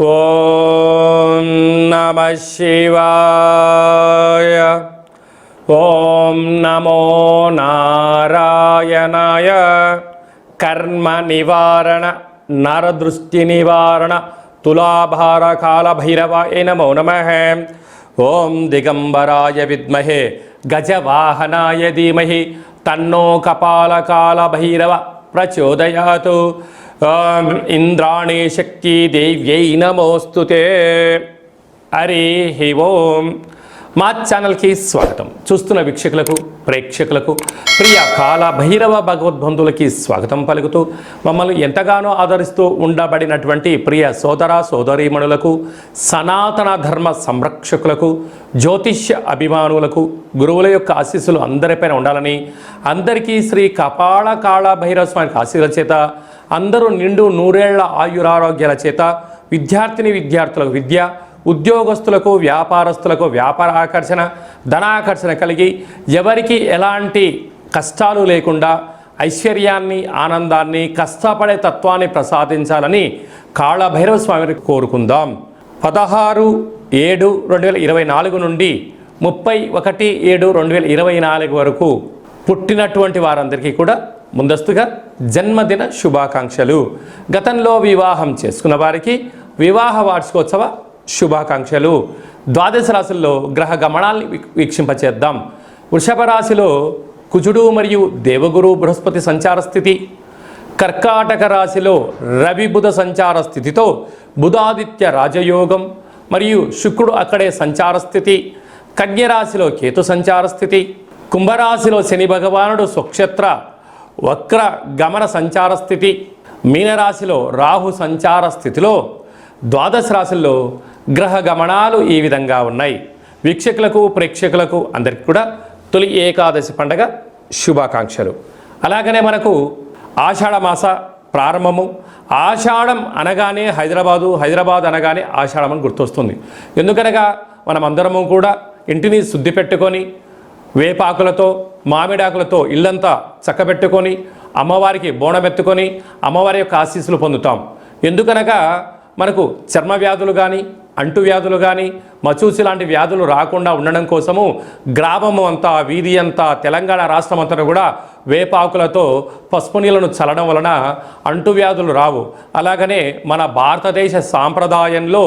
ఓం నమ శివాయ. ఓం నమో నారాయణాయ. కర్మ నివారణ నరదృష్టి నివారణ తులాభార కాళభైరవాయ నమో నమ. ఓం దిగంబరాయ విద్మహే గజవాహనాయ ధీమహి తన్నో కపాలకాళభైరవ ప్రచోదయాతు. ఇంద్రాణి శక్తి దేవ్యై నమోస్తుతే అరే హి ఓం. మా ఛానల్కి స్వాగతం. చూస్తున్న వీక్షకులకు ప్రేక్షకులకు ప్రియ కాల భైరవ భగవద్బంధులకి స్వాగతం పలుకుతూ మమ్మల్ని ఎంతగానో ఆదరిస్తూ ఉండబడినటువంటి ప్రియ సోదర సోదరీమణులకు సనాతన ధర్మ సంరక్షకులకు జ్యోతిష్య అభిమానులకు గురువుల యొక్క ఆశీస్సులు అందరిపైన ఉండాలని అందరికీ శ్రీ కపాళ కాళ భైరవ స్వామికి ఆశీర్వచేత చేత అందరూ నిండు నూరేళ్ళ ఆయురారోగ్యాల చేత విద్యార్థిని విద్యార్థులకు విద్య ఉద్యోగస్తులకు వ్యాపారస్తులకు వ్యాపార ఆకర్షణ ధనాకర్షణ కలిగి ఎవరికి ఎలాంటి కష్టాలు లేకుండా ఐశ్వర్యాన్ని ఆనందాన్ని కష్టపడే తత్వాన్ని ప్రసాదించాలని కాళభైరవ స్వామిని కోరుకుందాం. పదహారు ఏడు రెండు వేల ఇరవై నాలుగు నుండి ముప్పై ఒకటి ఏడు రెండు వేల ఇరవై నాలుగు వరకు పుట్టినటువంటి వారందరికీ కూడా ముందస్తుగా జన్మదిన శుభాకాంక్షలు. గతంలో వివాహం చేసుకున్న వారికి వివాహ వార్షికోత్సవ శుభాకాంక్షలు. ద్వాదశ రాశుల్లో గ్రహ గమనాల్ని వీక్షింపచేద్దాం. వృషభ రాశిలో కుజుడు మరియు దేవగురు బృహస్పతి సంచార స్థితి. కర్కాటక రాశిలో రవి బుధ సంచార స్థితితో బుధాదిత్య రాజయోగం మరియు శుక్రుడు అక్కడే సంచార స్థితి. కన్యరాశిలో కేతు సంచార స్థితి. కుంభరాశిలో శని భగవానుడు స్వక్షేత్ర వక్ర గమన సంచార స్థితి. మీనరాశిలో రాహు సంచార స్థితిలో ద్వాదశ రాశుల్లో గ్రహ గమనాలు ఈ విధంగా ఉన్నాయి. వీక్షకులకు ప్రేక్షకులకు అందరికీ కూడా తొలి ఏకాదశి పండగ శుభాకాంక్షలు. అలాగనే మనకు ఆషాఢమాస ప్రారంభము. ఆషాఢం అనగానే హైదరాబాదు హైదరాబాద్ అనగానే ఆషాఢం అని గుర్తొస్తుంది. ఎందుకనగా మనమందరము కూడా ఇంటిని శుద్ధి పెట్టుకొని వేపాకులతో మామిడాకులతో ఇల్లంతా చక్కబెట్టుకొని అమ్మవారికి బోనమెత్తుకొని అమ్మవారి యొక్క ఆశీస్సులు పొందుతాం. ఎందుకనగా మనకు చర్మ వ్యాధులు కానీ అంటు వ్యాధులు కానీ మచూసి లాంటి వ్యాధులు రాకుండా ఉండడం కోసము గ్రామము అంతా వీధి అంతా తెలంగాణ రాష్ట్రం అంతా కూడా వేపాకులతో పసుపు నీళ్ళను చల్లడం వలన అంటువ్యాధులు రావు. అలాగనే మన భారతదేశ సాంప్రదాయంలో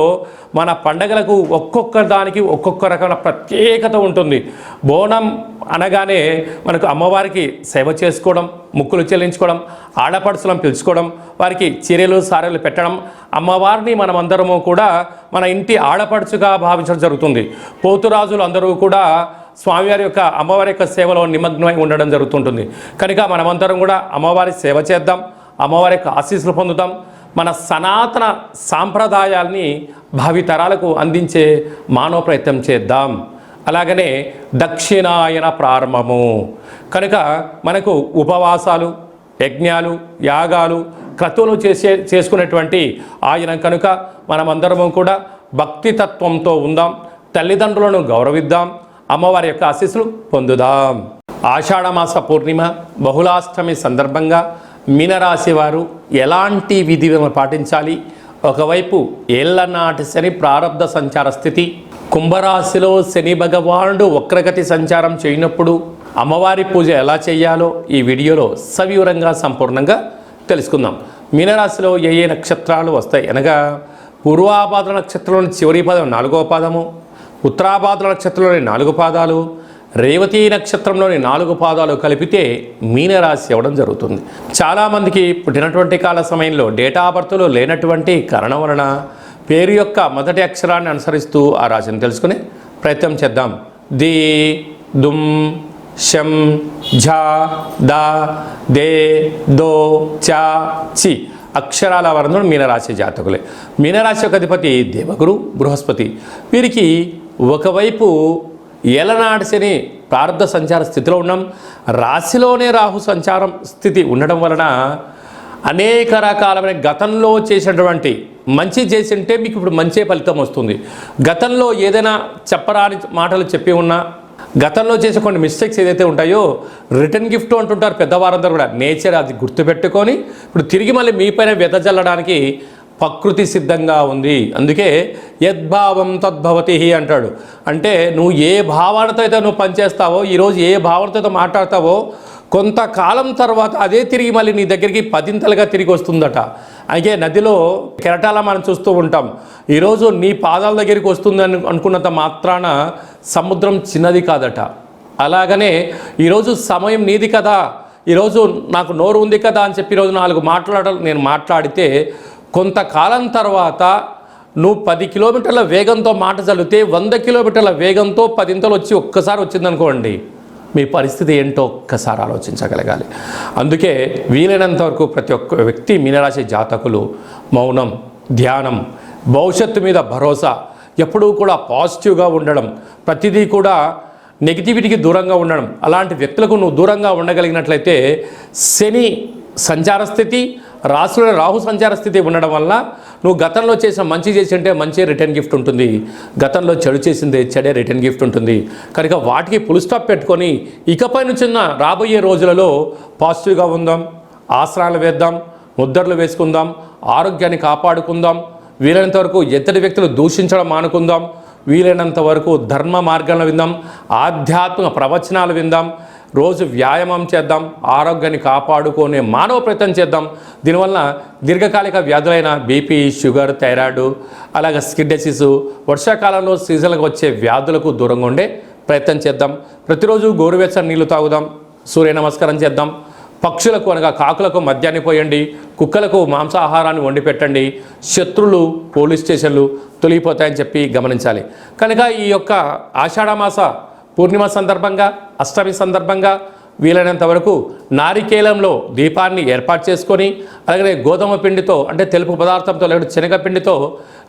మన పండగలకు ఒక్కొక్క దానికి ఒక్కొక్క రకమైన ప్రత్యేకత ఉంటుంది. బోనం అనగానే మనకు అమ్మవారికి సేవ చేసుకోవడం ముక్కులు చెల్లించుకోవడం ఆడపడుచులను పిలుచుకోవడం వారికి చీరలు సారెలు పెట్టడం అమ్మవారిని మనమందరము కూడా మన ఇంటి ఆడపడుచుగా భావించడం జరుగుతుంది. పోతురాజులు అందరూ కూడా స్వామివారి యొక్క అమ్మవారి యొక్క సేవలో నిమగ్నమై ఉండడం జరుగుతుంటుంది. కనుక మనమందరం కూడా అమ్మవారి సేవ చేద్దాం అమ్మవారి యొక్క ఆశీస్సులు పొందుతాం మన సనాతన సాంప్రదాయాల్ని భావితరాలకు అందించే మానవ ప్రయత్నం చేద్దాం. అలాగనే దక్షిణాయన ప్రారంభము. కనుక మనకు ఉపవాసాలు యజ్ఞాలు యాగాలు క్రతువులు చేసే చేసుకునేటువంటి ఆయన కనుక మనమందరము కూడా భక్తి తత్వంతో ఉందాం తల్లిదండ్రులను గౌరవిద్దాం అమ్మవారి యొక్క ఆశీస్సులు పొందుదాం. ఆషాఢమాస పూర్ణిమ బహుళాష్టమి సందర్భంగా మీనరాశి వారు ఎలాంటి విధులను పాటించాలి? ఒకవైపు ఏళ్ళనాటి శని ప్రారంధ సంచార స్థితి కుంభరాశిలో శని భగవానుడు వక్రగతి సంచారం చేయనప్పుడు అమ్మవారి పూజ ఎలా చేయాలో ఈ వీడియోలో సవివరంగా సంపూర్ణంగా తెలుసుకుందాం. మీనరాశిలో ఏ ఏ నక్షత్రాలు వస్తాయి? అనగా పూర్వాపాద నక్షత్రంలోని చివరి పదం నాలుగో పాదము ఉత్తరాపాద నక్షత్రంలోని నాలుగు పాదాలు రేవతి నక్షత్రంలోని నాలుగు పాదాలు కలిపితే మీనరాశి అవ్వడం జరుగుతుంది. చాలామందికి పుట్టినటువంటి కాల సమయంలో డేటా బర్త్లో లేనటువంటి కారణం వలన పేరు యొక్క మొదటి అక్షరాన్ని అనుసరిస్తూ ఆ రాశిని తెలుసుకుని ప్రయత్నం చేద్దాం. ది దుమ్ షం ఝ దా దే దో చ చి. అక్షరాల వర్ణుడు మీనరాశి జాతకులే. మీనరాశి యొక్క అధిపతి దేవగురు బృహస్పతి. వీరికి ఒకవైపు ఏలనాటి శని ప్రారంభ సంచార స్థితిలో ఉన్నాం రాశిలోనే రాహు సంచారం స్థితి ఉండడం వలన అనేక రకాలమైన గతంలో చేసినటువంటి మంచి చేసింటే మీకు ఇప్పుడు మంచి ఫలితం వస్తుంది. గతంలో ఏదైనా చెప్పరాని మాటలు చెప్పి ఉన్నా గతంలో చేసే కొన్ని మిస్టేక్స్ ఏదైతే ఉంటాయో రిటర్న్ గిఫ్ట్ అంటుంటారు పెద్దవారందరూ కూడా. నేచర్ అది గుర్తుపెట్టుకొని ఇప్పుడు తిరిగి మళ్ళీ మీపైన వెదజల్లడానికి ప్రకృతి సిద్ధంగా ఉంది. అందుకే యద్భావం తద్భవతి అంటాడు. అంటే నువ్వు ఏ భావనతో అయితే నువ్వు పనిచేస్తావో ఈరోజు ఏ భావనతో అయితే మాట్లాడతావో కొంతకాలం తర్వాత అదే తిరిగి మళ్ళీ నీ దగ్గరికి పదింతలుగా తిరిగి వస్తుందట. అయితే నదిలో కెరటాల మనం చూస్తూ ఉంటాం. ఈరోజు నీ పాదాల దగ్గరికి వస్తుందని అనుకున్నంత మాత్రాన సముద్రం చిన్నది కాదట. అలాగనే ఈరోజు సమయం నీది కదా. ఈరోజు నాకు నోరు ఉంది కదా అని చెప్పి ఈరోజు నాలుగు మాట్లాడ నేను మాట్లాడితే కొంతకాలం తర్వాత నువ్వు పది కిలోమీటర్ల వేగంతో మాట చల్లితే వంద కిలోమీటర్ల వేగంతో పదింతలు వచ్చి ఒక్కసారి వచ్చిందనుకోండి మీ పరిస్థితి ఏంటో ఒక్కసారి ఆలోచించగలగాలి. అందుకే వీలైనంత వరకు ప్రతి ఒక్క వ్యక్తి మీనరాశి జాతకులు మౌనం ధ్యానం భవిష్యత్తు మీద భరోసా ఎప్పుడూ కూడా పాజిటివ్గా ఉండడం ప్రతిదీ కూడా నెగిటివిటీకి దూరంగా ఉండడం అలాంటి వ్యక్తులకు నువ్వు దూరంగా ఉండగలిగినట్లయితే శని సంచార స్థితి రాసులో రాహు సంచార స్థితి ఉండడం వల్ల నువ్వు గతంలో చేసిన మంచి చేసి ఉంటే మంచి రిటర్న్ గిఫ్ట్ ఉంటుంది. గతంలో చెడు చేసిందే చెడే రిటర్న్ గిఫ్ట్ ఉంటుంది. కనుక వాటికి ఫుల్ స్టాప్ పెట్టుకొని ఇకపై నుంచి రాబోయే రోజులలో పాజిటివ్గా ఉందాం ఆసనాలు వేద్దాం ముద్దర్లు వేసుకుందాం ఆరోగ్యాన్ని కాపాడుకుందాం వీలైనంత వరకు ఎత్తటి వ్యక్తులు దూషించడం మానుకుందాం. వీలైనంత వరకు ధర్మ మార్గాలను విందాం. ఆధ్యాత్మిక ప్రవచనాలు విందాం. రోజు వ్యాయామం చేద్దాం. ఆరోగ్యాన్ని కాపాడుకునే మానవ ప్రయత్నం చేద్దాం. దీనివల్ల దీర్ఘకాలిక వ్యాధులైన బీపీ షుగర్ థైరాయిడ్ అలాగే స్కిన్ డిసీజు వర్షాకాలంలో సీజన్లకు వచ్చే వ్యాధులకు దూరంగా ఉండే ప్రయత్నం చేద్దాం. ప్రతిరోజు గోరువెచ్చని నీళ్ళు తాగుదాం. సూర్య నమస్కారం చేద్దాం. పక్షులకు అనగా కాకులకు మద్యాన్ని పోయండి కుక్కలకు మాంసాహారాన్ని వండి పెట్టండి శత్రులు పోలీస్ స్టేషన్లు తొలగిపోతాయని చెప్పి గమనించాలి. కనుక ఈ యొక్క ఆషాఢమాస పూర్ణిమ సందర్భంగా అష్టమి సందర్భంగా వీలైనంత వరకు నారికేలంలో దీపాన్ని ఏర్పాటు చేసుకొని అలాగే గోధుమ పిండితో అంటే తెలుపు పదార్థంతో లేదా శనగపిండితో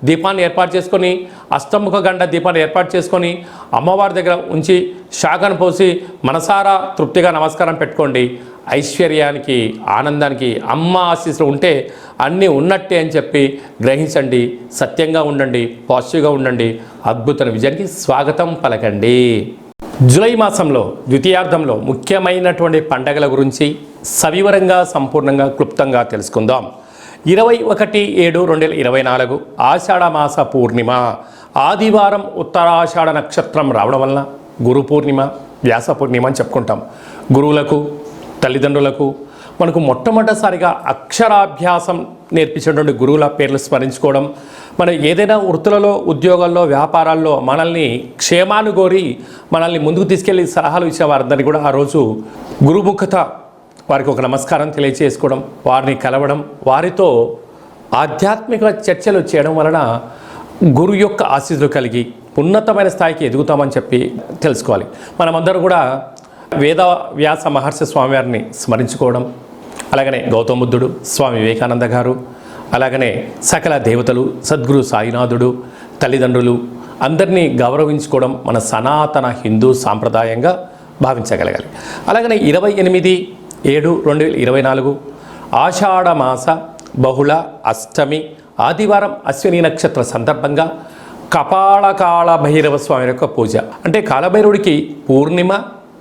దీపాన్ని ఏర్పాటు చేసుకొని అష్టముఖ గండ దీపాన్ని ఏర్పాటు చేసుకొని అమ్మవారి దగ్గర ఉంచి శాఖను పోసి మనసారా తృప్తిగా నమస్కారం పెట్టుకోండి. ఐశ్వర్యానికి ఆనందానికి అమ్మ ఆశీస్సులు ఉంటే అన్నీ ఉన్నట్టే అని చెప్పి గ్రహించండి. సత్యంగా ఉండండి పాజిటివ్గా ఉండండి. అద్భుతమైన విజయానికి స్వాగతం పలకండి. జూలై మాసంలో ద్వితీయార్థంలో ముఖ్యమైనటువంటి పండగల గురించి సవివరంగా సంపూర్ణంగా క్లుప్తంగా తెలుసుకుందాం. ఇరవై ఒకటి ఏడు రెండు వేల ఇరవై నాలుగు ఆషాఢ మాస పూర్ణిమ. ఆదివారం ఉత్తరాషాఢ నక్షత్రం రావడం వలన గురు పూర్ణిమ వ్యాస పూర్ణిమ అని చెప్పుకుంటాం. గురువులకు తల్లిదండ్రులకు మనకు మొట్టమొదటిసారిగా అక్షరాభ్యాసం నేర్పించినటువంటి గురువుల పేర్లు స్మరించుకోవడం మనం ఏదైనా వృత్తులలో ఉద్యోగాల్లో వ్యాపారాల్లో మనల్ని క్షేమాను కోరి మనల్ని ముందుకు తీసుకెళ్ళి సలహాలు ఇచ్చే వారందరినీ కూడా ఆ రోజు గురుముఖత వారికి ఒక నమస్కారం తెలియచేసుకోవడం వారిని కలవడం వారితో ఆధ్యాత్మిక చర్చలు చేయడం వలన గురు యొక్క ఆశీస్సులు కలిగి ఉన్నతమైన స్థాయికి ఎదుగుతామని చెప్పి తెలుసుకోవాలి. మనమందరం కూడా వేద వ్యాస మహర్షి స్వామివారిని స్మరించుకోవడం అలాగనే గౌతమ బుద్ధుడు స్వామి వివేకానంద గారు అలాగనే సకల దేవతలు సద్గురు సాయినాథుడు తల్లిదండ్రులు అందరినీ గౌరవించుకోవడం మన సనాతన హిందూ సాంప్రదాయంగా భావించగలగాలి. అలాగనే ఇరవై ఎనిమిది ఏడు రెండు వేల ఇరవై నాలుగు ఆషాఢమాస బహుళ అష్టమి ఆదివారం అశ్విని నక్షత్ర సందర్భంగా కపాళకాళ భైరవ స్వామి యొక్క పూజ. అంటే కాలభైరవుడికి పూర్ణిమ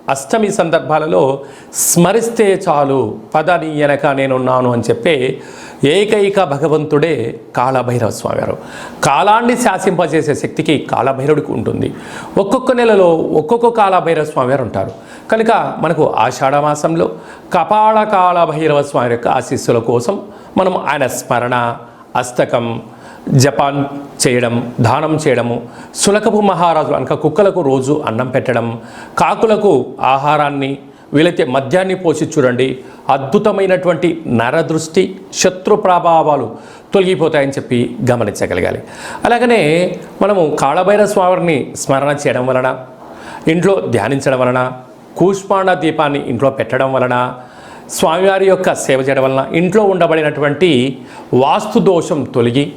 అష్టమి సందర్భాలలో స్మరిస్తే చాలు పదని వెనక నేనున్నాను అని చెప్పే ఏకైక భగవంతుడే కాళభైరవ స్వామివారు. కాలాన్ని శాసింపజేసే శక్తికి కాళభైరవుడికి ఉంటుంది. ఒక్కొక్క నెలలో ఒక్కొక్క కాళభైరవ స్వామివారు ఉంటారు. కనుక మనకు ఆషాఢ మాసంలో కపాళ కాళభైరవ స్వామి యొక్క ఆశీస్సుల కోసం మనం ఆయన స్మరణ అస్తకం జపాన్ చేయడం దానం చేయడము సులకపు మహారాజు అనక కుక్కలకు రోజు అన్నం పెట్టడం కాకులకు ఆహారాన్ని వీలైతే మద్యాన్ని పోసి చూడండి. అద్భుతమైనటువంటి నరదృష్టి శత్రు ప్రభావాలు తొలగిపోతాయని చెప్పి గమనించగలగాలి. అలాగనే మనము కాళభైర స్వామిని స్మరణ చేయడం వలన ఇంట్లో ధ్యానించడం వలన కూష్మాండ దీపాన్ని ఇంట్లో పెట్టడం వలన స్వామివారి యొక్క సేవ చేయడం వలన ఇంట్లో ఉండబడినటువంటి వాస్తు దోషం తొలగి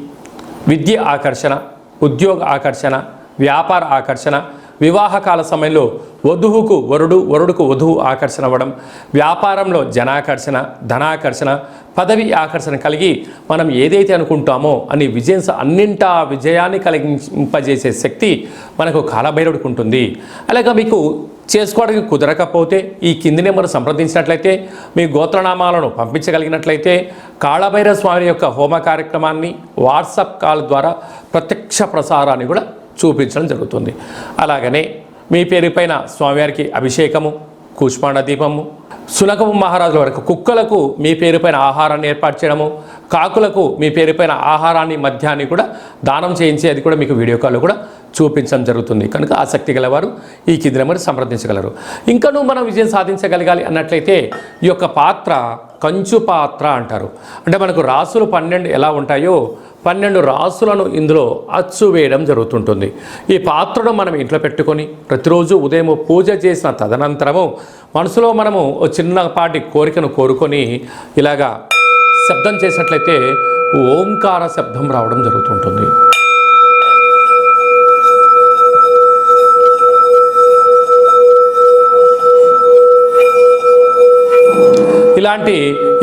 విద్య ఆకర్షణ ఉద్యోగ ఆకర్షణ వ్యాపార ఆకర్షణ వివాహకాల సమయంలో వధువుకు వరుడు వరుడుకు వధువు ఆకర్షణ అవ్వడం వ్యాపారంలో జనాకర్షణ ధనాకర్షణ పదవి ఆకర్షణ కలిగి మనం ఏదైతే అనుకుంటామో అని విజయం అన్నింటా విజయాన్ని కలిగింపజేసే శక్తి మనకు కాలభైరవుడికి ఉంటుంది అలాగే మీకు చేసుకోవడానికి కుదరకపోతే ఈ కింది నెంబర్ సంప్రదించినట్లయితే మీ గోత్రనామాలను పంపించగలిగినట్లయితే కాళభైరవ స్వామి యొక్క హోమ కార్యక్రమాన్ని వాట్సాప్ కాల్ ద్వారా ప్రత్యక్ష ప్రసారాన్ని కూడా చూపించడం జరుగుతుంది. అలాగనే మీ పేరు పైన స్వామివారికి అభిషేకము కూష్మాండ దీపము సునకము మహారాజుల వరకు కుక్కలకు మీ పేరుపైన ఆహారాన్ని ఏర్పాటు చేయడము కాకులకు మీ పేరుపైన ఆహారాన్ని మధ్యాన్ని కూడా దానం చేయించి అది కూడా మీకు వీడియో కాల్లో కూడా చూపించడం జరుగుతుంది. కనుక ఆసక్తి గలవారు ఈ కింది సంప్రదించగలరు. ఇంకనూ మనం విజయం సాధించగలగాలి అన్నట్లయితే ఈ యొక్క పాత్ర కంచు పాత్ర అంటారు. అంటే మనకు రాసులు పన్నెండు ఎలా ఉంటాయో పన్నెండు రాసులను ఇందులో అచ్చు వేయడం జరుగుతుంటుంది. ఈ పాత్రను మనం ఇంట్లో పెట్టుకొని ప్రతిరోజు ఉదయం పూజ చేసిన తదనంతరము మనసులో మనము చిన్నపాటి కోరికను కోరుకొని ఇలాగా శబ్దం చేసినట్లయితే ఓంకార శబ్దం రావడం జరుగుతుంటుంది. ఇలాంటి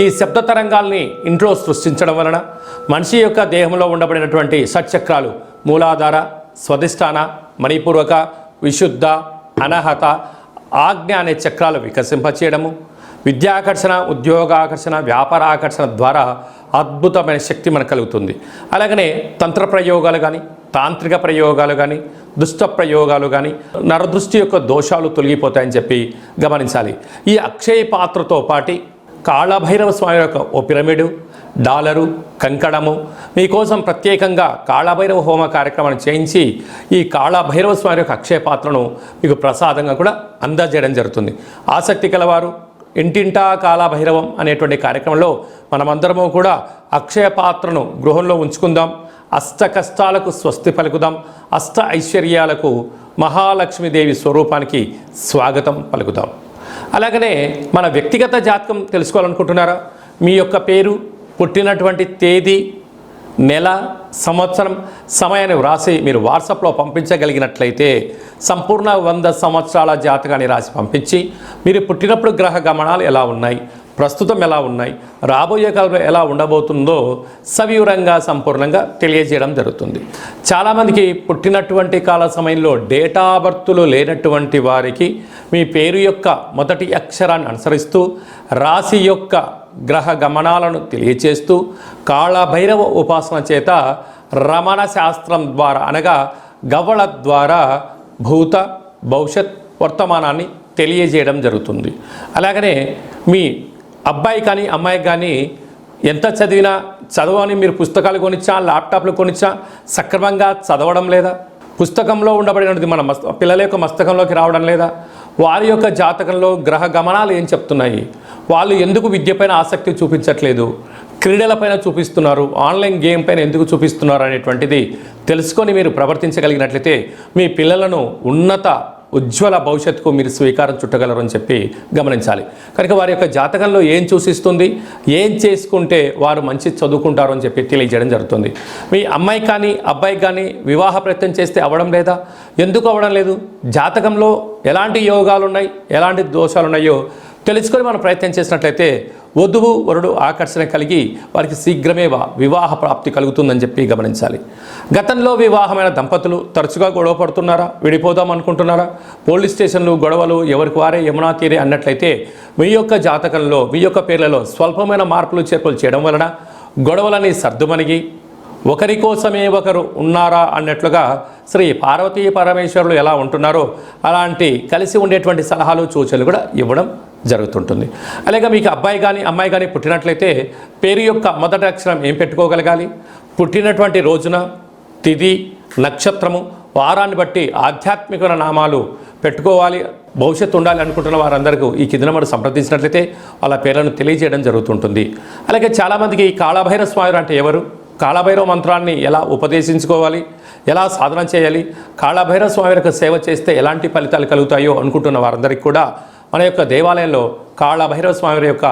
ఈ శబ్ద తరంగాల్ని ఇంట్లో సృష్టించడం వలన మనిషి యొక్క దేహంలో ఉండబడినటువంటి షట్చక్రాలు మూలాధార స్వధిష్టాన మణిపూర్వక విశుద్ధ అనహత ఆజ్ఞ అనే చక్రాలు వికసింపచేయడము విద్యాకర్షణ ఉద్యోగాకర్షణ వ్యాపార ఆకర్షణ ద్వారా అద్భుతమైన శక్తి మనకు కలుగుతుంది. అలాగనే తంత్ర ప్రయోగాలు కానీ తాంత్రిక ప్రయోగాలు కానీ దుష్ట ప్రయోగాలు కానీ నరదృష్టి యొక్క దోషాలు తొలగిపోతాయని చెప్పి గమనించాలి. ఈ అక్షయ పాత్రతో పాటి కాళభైరవ స్వామి యొక్క ఓ పిరమిడు డాలరు కంకణము మీకోసం ప్రత్యేకంగా కాళభైరవ హోమ కార్యక్రమాన్ని చేయించి ఈ కాళభైరవ స్వామి యొక్క అక్షయ పాత్రను మీకు ప్రసాదంగా కూడా అందజేయడం జరుగుతుంది. ఆసక్తి కలవారు ఇంటింటా కాళభైరవం అనేటువంటి కార్యక్రమంలో మనమందరము కూడా అక్షయ పాత్రను గృహంలో ఉంచుకుందాం అష్ట కష్టాలకు స్వస్తి పలుకుదాం అష్ట ఐశ్వర్యాలకు మహాలక్ష్మీదేవి స్వరూపానికి స్వాగతం పలుకుదాం. అలాగనే మన వ్యక్తిగత జాతకం తెలుసుకోవాలనుకుంటున్నారా? మీ యొక్క పేరు పుట్టినటువంటి తేదీ నెల సంవత్సరం సమయాన్ని వ్రాసి మీరు వాట్సాప్లో పంపించగలిగినట్లయితే సంపూర్ణ వంద సంవత్సరాల జాతకాన్ని రాసి పంపించి మీరు పుట్టినప్పుడు గ్రహ గమనాలు ఎలా ఉన్నాయి? ప్రస్తుతం ఎలా ఉన్నాయి? రాబోయే కాలంలో ఎలా ఉండబోతుందో సవివరంగా సంపూర్ణంగా తెలియజేయడం జరుగుతుంది. చాలామందికి పుట్టినటువంటి కాల సమయంలో డేటా బర్తులు లేనటువంటి వారికి మీ పేరు యొక్క మొదటి అక్షరాన్ని అనుసరిస్తూ రాశి యొక్క గ్రహ గమనాలను తెలియచేస్తూ కాళభైరవ ఉపాసన చేత రమణ శాస్త్రం ద్వారా అనగా గవళ ద్వారా భూత భవిష్యత్ వర్తమానాన్ని తెలియజేయడం జరుగుతుంది. అలాగనే మీ అబ్బాయి కానీ అమ్మాయి కానీ ఎంత చదివినా చదవని మీరు పుస్తకాలు కొనిచ్చా ల్యాప్టాప్లు కొనిచ్చా సక్రమంగా చదవడం లేదా? పుస్తకంలో ఉండబడినది మన మస్త పిల్లల యొక్క మస్తకంలోకి రావడం లేదా? వారి యొక్క జాతకంలో గ్రహ గమనాలు ఏం చెప్తున్నాయి? వాళ్ళు ఎందుకు విద్యపైన ఆసక్తి చూపించట్లేదు? క్రీడలపైన చూపిస్తున్నారు ఆన్లైన్ గేమ్ పైన ఎందుకు చూపిస్తున్నారు అనేటువంటిది తెలుసుకొని మీరు ప్రవర్తించగలిగినట్లయితే మీ పిల్లలను ఉన్నత ఉజ్వల భవిష్యత్తుకు మీరు స్వీకారం చుట్టగలరు అని చెప్పి గమనించాలి. కనుక వారి యొక్క జాతకంలో ఏం సూచిస్తుంది ఏం చేసుకుంటే వారు మంచి చదువుకుంటారు అని చెప్పి తెలియజేయడం జరుగుతుంది. మీ అమ్మాయి కానీ అబ్బాయి కానీ వివాహ ప్రయత్నం చేస్తే అవ్వడం లేదా? ఎందుకు అవ్వడం లేదు? జాతకంలో ఎలాంటి యోగాలు ఉన్నాయి ఎలాంటి దోషాలు ఉన్నాయో తెలుసుకొని మనం ప్రయత్నం చేసినట్లయితే వధువు వరుడు ఆకర్షణ కలిగి వారికి శీఘ్రమే వివాహ ప్రాప్తి కలుగుతుందని చెప్పి గమనించాలి. గతంలో వివాహమైన దంపతులు తరచుగా గొడవ పడుతున్నారా? విడిపోదాం అనుకుంటున్నారా? పోలీస్ స్టేషన్లు గొడవలు ఎవరికి వారే యమునా తీరే అన్నట్లయితే మీ యొక్క జాతకంలో మీ యొక్క పేర్లలో స్వల్పమైన మార్పులు చేర్పులు చేయడం వలన గొడవలని సర్దుమణిగి ఒకరి కోసమే ఒకరు ఉన్నారా అన్నట్లుగా శ్రీ పార్వతీ పరమేశ్వరులు ఎలా ఉంటున్నారో అలాంటి కలిసి ఉండేటువంటి సలహాలు సూచనలు కూడా ఇవ్వడం జరుగుతుంటుంది. అలాగే మీకు అబ్బాయి కానీ అమ్మాయి కానీ పుట్టినట్లయితే పేరు యొక్క మొదటి అక్షరం ఏం పెట్టుకోగలగాలి? పుట్టినటువంటి రోజున తిది నక్షత్రము వారాన్ని బట్టి ఆధ్యాత్మిక నామాలు పెట్టుకోవాలి. భవిష్యత్తు ఉండాలి అనుకుంటున్న వారందరికీ ఈ కింద మనం సంప్రదించినట్లయితే వాళ్ళ పేర్లను తెలియజేయడం జరుగుతుంటుంది. అలాగే చాలామందికి ఈ కాళభైరవ స్వామి అంటే ఎవరు? కాళభైరవ మంత్రాన్ని ఎలా ఉపదేశించుకోవాలి? ఎలా సాధన చేయాలి? కాళభైరవ స్వామి యొక్క సేవ చేస్తే ఎలాంటి ఫలితాలు కలుగుతాయో అనుకుంటున్న వారందరికీ కూడా మన యొక్క దేవాలయంలో కాళభైరవ స్వామి యొక్క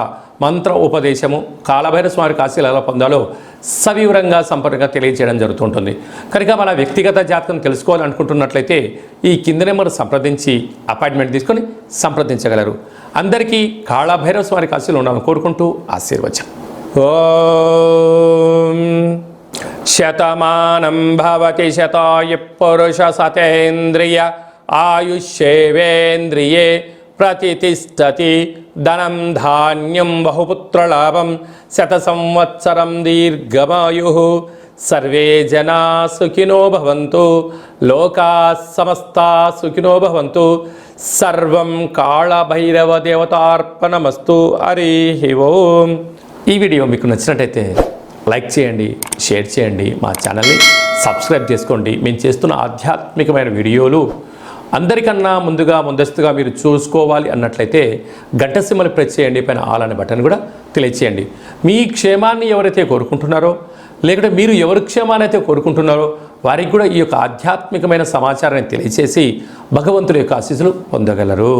మంత్ర ఉపదేశము కాళభైరవ స్వామి కాశీలు ఎలా పొందాలో సవివరంగా సంపూర్ణంగా తెలియజేయడం జరుగుతుంటుంది. కనుక మన వ్యక్తిగత జాతకం తెలుసుకోవాలనుకుంటున్నట్లయితే ఈ కింద నెంబర్ సంప్రదించి అపాయింట్మెంట్ తీసుకొని సంప్రదించగలరు. అందరికీ కాళభైరవ స్వామి కాశీలు ఉండాలని కోరుకుంటూ ఆశీర్వచనం. ఓం శతమానం భవతి శతాయు పురుష సతేంద్రియ ఆయుష్యేవేంద్రియే ప్రతిష్టతి ధనం ధాన్యం బహుపుత్రలాభం శత సంవత్సరం దీర్ఘమాయు. సర్వే జనా సుఖినో భవంతు లోకా సమస్తా సుఖినో భవంతు. సర్వం కాళభైరవ దేవతార్పణమస్తు హరి ఓం. ఈ వీడియో మీకు నచ్చినట్టయితే లైక్ చేయండి షేర్ చేయండి. మా ఛానల్ని సబ్స్క్రైబ్ చేసుకోండి. మేము చేస్తున్న ఆధ్యాత్మికమైన వీడియోలు అందరికన్నా ముందుగా ముందస్తుగా మీరు చూసుకోవాలి అన్నట్లయితే గంట ప్రెస్ చేయండి పైన ఆల్ అనే బటన్ కూడా తెలియచేయండి. మీ క్షేమాన్ని ఎవరైతే కోరుకుంటున్నారో లేకుంటే మీరు ఎవరి క్షేమాన్ని అయితే కోరుకుంటున్నారో వారికి కూడా ఈ యొక్క ఆధ్యాత్మికమైన సమాచారాన్ని తెలియచేసి భగవంతుడి యొక్క ఆశీస్సులు పొందగలరు.